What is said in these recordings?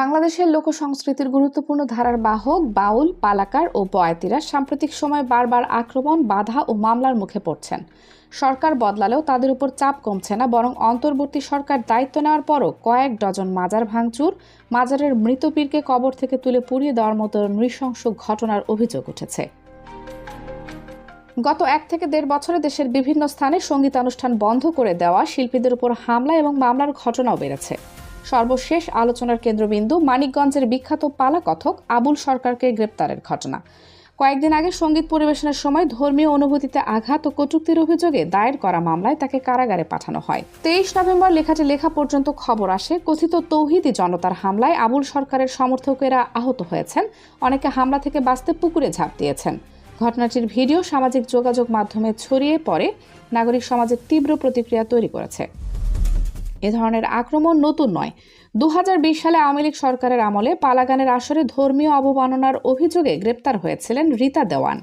বাংলাদেশের লোক সংস্কৃতির গুরুত্বপূর্ণ ধারার বাহক বাউল, পালাকার ও বয়াতিরা সাম্প্রতিক সময় বারবার আক্রমণ, বাধা ও মামলার মুখে পড়ছেন। সরকার বদলালেও তাদের উপর চাপ কমছে না, বরং অন্তর্বর্তী সরকার দায়িত্ব নেওয়ার পরও কয়েক ডজন মাজার ভাঙচুর, মাজারের মৃত পীরকে কবর থেকে তুলে পুড়িয়ে দেওয়ার মতো নৃশংস ঘটনার অভিযোগ উঠেছে। গত এক থেকে দেড় বছরে দেশের বিভিন্ন স্থানে সঙ্গীতানুষ্ঠান বন্ধ করে দেওয়া শিল্পীদের উপর হামলা এবং মামলার ঘটনাও বেড়েছে। সর্বশেষ আলোচনার কেন্দ্রবিন্দু মানিকগঞ্জের বিখ্যাত পালা কথক আবুল সরকারকে গ্রেপ্তারের ঘটনা। কয়েকদিন আগে সংগীত পরিবেশনের সময় ধর্মীয় অনুভূতিতে আঘাত ও কটূক্তির অভিযোগে দায়ের করা মামলায় তাকে কারাগারে পাঠানো হয়। তেইশ নভেম্বর লেখাটি লেখা পর্যন্ত খবর আসে। কথিত তৌহিদি জনতার হামলায় আবুল সরকারের সমর্থকেরা আহত হয়েছেন। অনেকে হামলা থেকে বাঁচতে পুকুরে ঝাঁপ দিয়েছেন। ঘটনাটির ভিডিও সামাজিক যোগাযোগ মাধ্যমে ছড়িয়ে পড়ে। নাগরিক সমাজের তীব্র প্রতিক্রিয়া তৈরি করেছে। এ ধরনের আক্রমণ নতুন নয়। দু সালে আওয়ামী লীগ সরকারের আমলে পালাগানের আসরে ধর্মীয় অবমাননার অভিযোগে গ্রেপ্তার হয়েছিলেন রীতা দেওয়ান।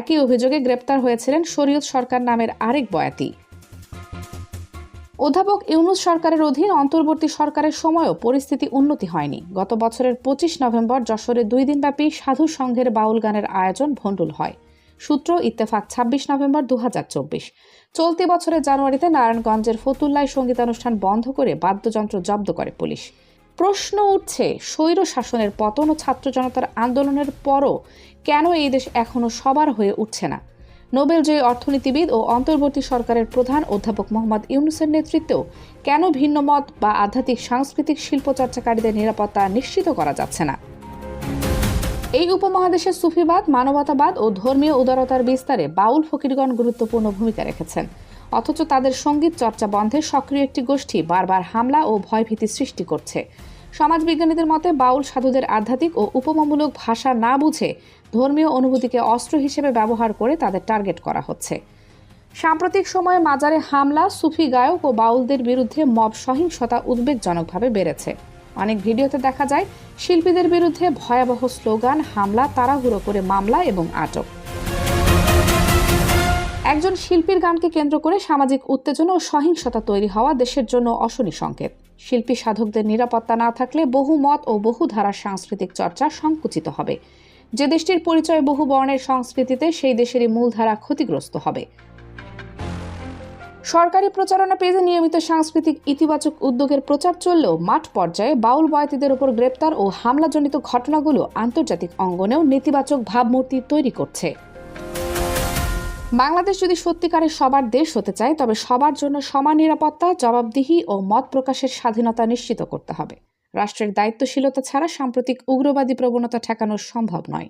একই অভিযোগে গ্রেপ্তার হয়েছিলেন শরীয়ত সরকার নামের আরেক বয়াতি। অধ্যাপক ইউনুস সরকারের অধীন অন্তর্বর্তী সরকারের সময়ও পরিস্থিতি উন্নতি হয়নি। গত বছরের পঁচিশ নভেম্বর যশোরে দুই দিনব্যাপী সাধু সংঘের বাউল গানের আয়োজন ভণ্ডুল হয়। সূত্র, ইত্তেফাক ছাব্বিশ নভেম্বর দু হাজার চব্বিশ। চলতি বছরের জানুয়ারিতে নারায়ণগঞ্জের ফতুল্লায় সঙ্গীতানুষ্ঠান বন্ধ করে বাদ্যযন্ত্র জব্দ করে পুলিশ। প্রশ্ন উঠছে, স্বৈর শাসনের পতন ও ছাত্র জনতার আন্দোলনের পরও কেন এই দেশ এখনও সবার হয়ে উঠছে না? নোবেল জয়ী অর্থনীতিবিদ ও অন্তর্বর্তী সরকারের প্রধান অধ্যাপক মোহাম্মদ ইউনুসের নেতৃত্বেও কেন ভিন্ন মত বা আধ্যাত্মিক সাংস্কৃতিক শিল্প চর্চাকারীদের নিরাপত্তা নিশ্চিত করা যাচ্ছে না? এই উপমহাদেশের সুফিবাদ, মানবতাবাদ ও ধর্মীয় উদারতার বিস্তারে বাউল ফকিরগণ গুরুত্বপূর্ণ ভূমিকা রেখেছেন। অথচ তাদের সংগীত চর্চা বন্ধে সক্রিয় একটি গোষ্ঠী বারবার হামলা ও ভয়ভীতি সৃষ্টি করছে। সমাজবিজ্ঞানীদের মতে, বাউল সাধুদের আধ্যাত্মিক ও উপমামূলক ভাষা না বুঝে ধর্মীয় অনুভূতিকে অস্ত্র হিসেবে ব্যবহার করে তাদের টার্গেট করা হচ্ছে। সাম্প্রতিক সময়ে মাজারে হামলা, সুফি গায়ক ও বাউলদের বিরুদ্ধে মব সহিংসতা উদ্বেগজনকভাবে বেড়েছে। অনেক ভিডিওতে দেখা যায়, শিল্পীদের বিরুদ্ধে ভয়াবহ স্লোগান, হামলা, তাড়াহুড়ো করে মামলা এবং আটক। একজন শিল্পীর গানকে কেন্দ্র করে সামাজিক উত্তেজনা ও সহিংসতা তৈরি হওয়া দেশের জন্য অশনি সংকেত। শিল্পী সাধকদের নিরাপত্তা না থাকলে বহু মত ও বহু ধারার সাংস্কৃতিক চর্চা সংকুচিত হবে। যে দেশটির পরিচয় বহু বর্ণের সংস্কৃতিতে, সেই দেশেরই মূলধারা ক্ষতিগ্রস্ত হবে। সরকারি প্রচারণা পেজে নিয়মিত সাংস্কৃতিক ইতিবাচক উদ্যোগের প্রচার চললেও মাঠ পর্যায়ে বাউল বয়াতিদের উপর গ্রেপ্তার ও হামলাজনিত ঘটনাগুলো আন্তর্জাতিক অঙ্গনেও নেতিবাচক ভাবমূর্তি তৈরি করছে। বাংলাদেশ যদি সত্যিকারের সবার দেশ হতে চায়, তবে সবার জন্য সমান নিরাপত্তা, জবাবদিহি ও মত প্রকাশের স্বাধীনতা নিশ্চিত করতে হবে। রাষ্ট্রের দায়িত্বশীলতা ছাড়া সাম্প্রতিক উগ্রবাদী প্রবণতা ঠেকানো সম্ভব নয়।